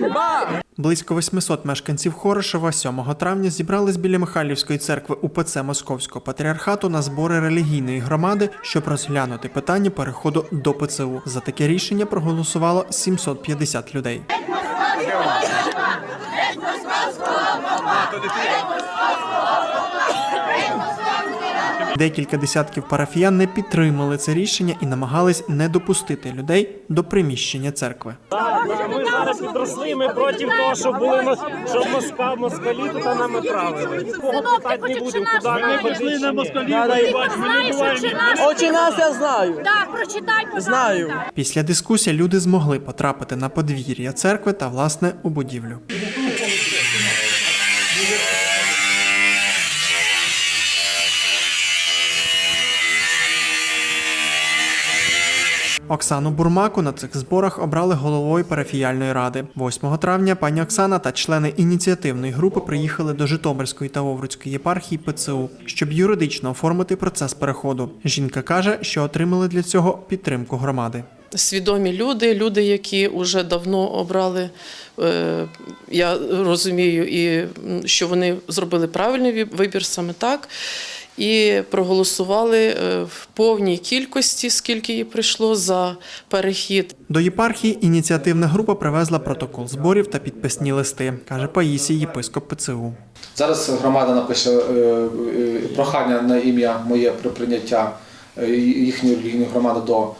Ганьба! Близько 800 мешканців Хорошева 7 травня зібрались біля Михайлівської церкви УПЦ Московського патріархату на збори релігійної громади, щоб розглянути питання переходу до ПЦУ. За таке рішення проголосувало 750 людей. Декілька десятків парафіян не підтримали це рішення і намагались не допустити людей до приміщення церкви. Ми зараз підросли, ми проти того, щоб були мос- щоб моска москалі тут нами правили. Нікого питати не будемо, куди ми пішли на москалі. Очі нас я знаю. Так, прочитай. Знаю. Після дискусії люди змогли потрапити на подвір'я церкви та власне у будівлю. Оксану Бурмаку на цих зборах обрали головою парафіяльної ради. 8 травня пані Оксана та члени ініціативної групи приїхали до Житомирської та Овруцької єпархії ПЦУ, щоб юридично оформити процес переходу. Жінка каже, що отримали для цього підтримку громади. свідомі люди, люди, які вже давно обрали. е, Я розумію, і що вони зробили правильний вибір саме так. І проголосували е, в повній кількості, скільки їй прийшло за перехід. До єпархії ініціативна група привезла протокол зборів та підписні листи, каже Паїсій, єпископ ПЦУ. Зараз громада напише е, е, прохання на ім'я моє про прийняття їхньої релігійної громади до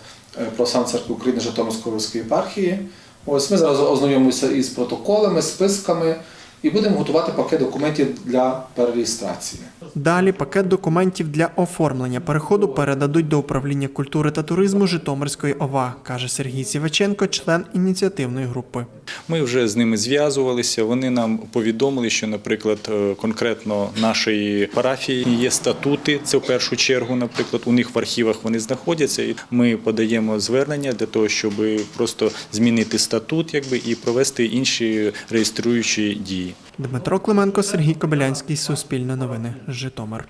Православної церкви України Житомирської єпархії. Ось ми зараз ознайомимося із протоколами, списками і будемо готувати пакет документів для перереєстрації. Далі пакет документів для оформлення переходу передадуть до управління культури та туризму Житомирської ОВА, каже Сергій Сіваченко, член ініціативної групи. Ми вже з ними зв'язувалися. Вони нам повідомили, що, наприклад, е, конкретно нашої парафії є статути. Це в першу чергу, наприклад, у них в архівах вони знаходяться. І ми подаємо звернення для того, щоб просто змінити статут, якби і провести інші реєструючі дії. Дмитро Клименко, Сергій Кобилянський, Суспільне новини, Житомир.